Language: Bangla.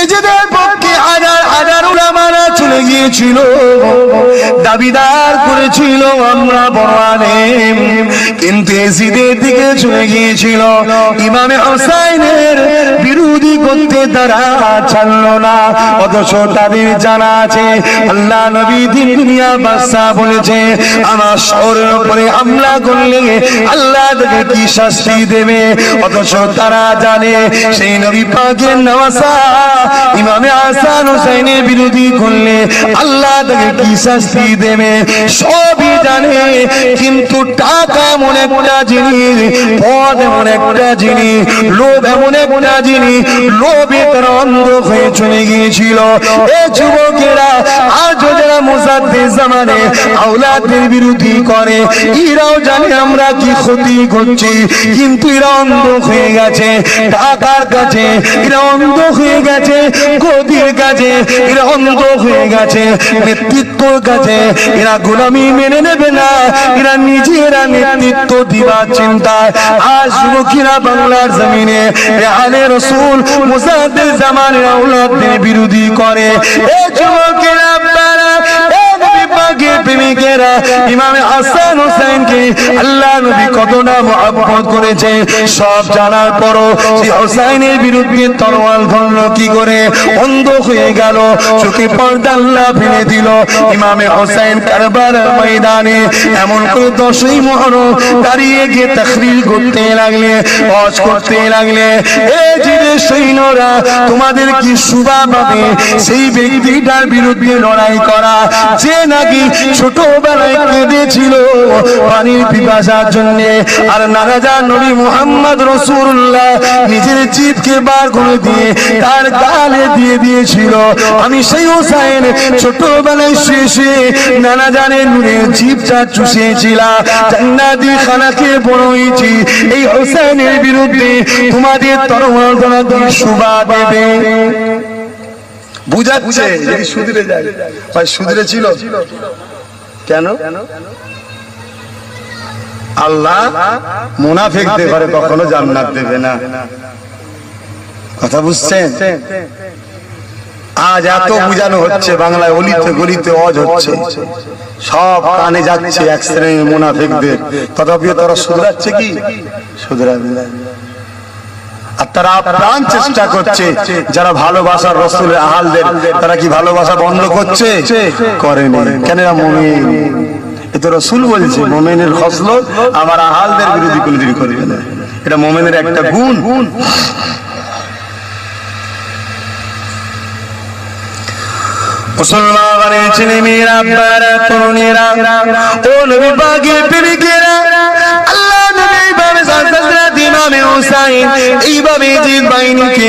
Gece de চলে গিয়েছিল দাবিদার করেছিল আমরা বড় আলেম কিন্তু এসিদের দিকে চলে গিয়েছিল। ইমামে হোসাইনের বিরোধী করতে তারা ছাড়লো না। অথচ তাদের জানা আছে, আল্লাহ নবী দিন দুনিয়া বাদশা বলেছে, আমার শহরের উপরে হামলা করলে আল্লাহ তাকে কি শাস্তি দেবে? অথচ তারা জানে, সেই নবী পাকের নওয়াসা ইমামে আসান হোসেনের বিরোধী করলে আল্লাহ তাকে কি শাস্তি দেবে? সবই জানে কিন্তু টাকা এমন একটা জিনিস পদ এমন একটা জিনিস লোভ এমন একটা জিনিস লোভে তার অন্ধ হয়ে চলে গিয়েছিল। এ যুবকেরা আজ মুসাদ্দের জামানে আওলাদের বিরোধী করে। এরাও জানে আমরা কি ক্ষতি করছি, কিন্তু এরা অন্ধ হয়ে গেছে, টাকার কাছে। এরা অন্ধ হয়ে গেছে, গদির কাছে। এরা অন্ধ হয়ে গেছে, নেতৃত্বর কাছে। এরা গোলামি মেনে নেবে না, এরা নিজেরা নেতৃত্ব দিবার চিন্তায় আজ যুবকেরা বাংলার জমিনে আলে রসুল মুসাদ্দের জামানের আওলাদের বিরোধী করে। এ প্রেমিকেরা ইমামে হাসান হোসেনকে আল্লাহ নবী কতটা মহাব্বত করেছে, সব জানার পরও সেই হোসাইনের বিরুদ্ধে তরোয়াল ধরল কি করে? অন্ধ হয়ে গেল, চোখে পর্দা ফেলে দিল। ইমামে হোসেন কারবার ময়দানে এমন করে দশই মহরম দাঁড়িয়ে গিয়ে তাকরির করতে লাগলে অজ করতে লাগলে এই যে সৈন্যরা, তোমাদের কি শুভা পাবে? সেই ব্যক্তিটার বিরুদ্ধে লড়াই করা, যে নাকি ছোটবেলায় কেঁদেছিল। পানির পিপাসার জন্য আর নারাজা নবী মোহাম্মদ রসুল্লাহ নিজের জিতকে বার করে দিয়ে তার গালে দিয়ে দিয়েছিল। আমি সেই হোসাইন ছোটবেলায় শেষে নানা জানের নুনের জিপটা চুষিয়েছিলাম জান্নাতি খানাকে বড় এই হোসেনের বিরুদ্ধে তোমাদের তরমাল তোমাদের শুভা দেবে। বুঝাচ্ছে যদি সুধরে যায়। ভাই সুধরে ছিল? কেন? আল্লাহ মুনাফিক দেবে কখনো জান্নাত দেবে না। কথা বুঝছেন? আজ এত বুঝানো হচ্ছে বাংলায় অলিতে গলিতে অজ হচ্ছে। সব কানে যাচ্ছে এক শ্রেণির মুনাফিকদের। তথাপিও তারা শুধরাচ্ছে কি? শুধরাবে আর তারা প্রাণ চেষ্টা করছে। যারা ভালোবাসার রসুলের আহালদের তারা কি ভালোবাসা বন্ধ করছে? করেনি। কেন মমিন। এ রসুল বলছে, মোমেনের খসলত আমার আহালদের বিরোধী করবে না। এটা মোমেনের একটা গুণ। এইভাবে জিদ বাহিনীকে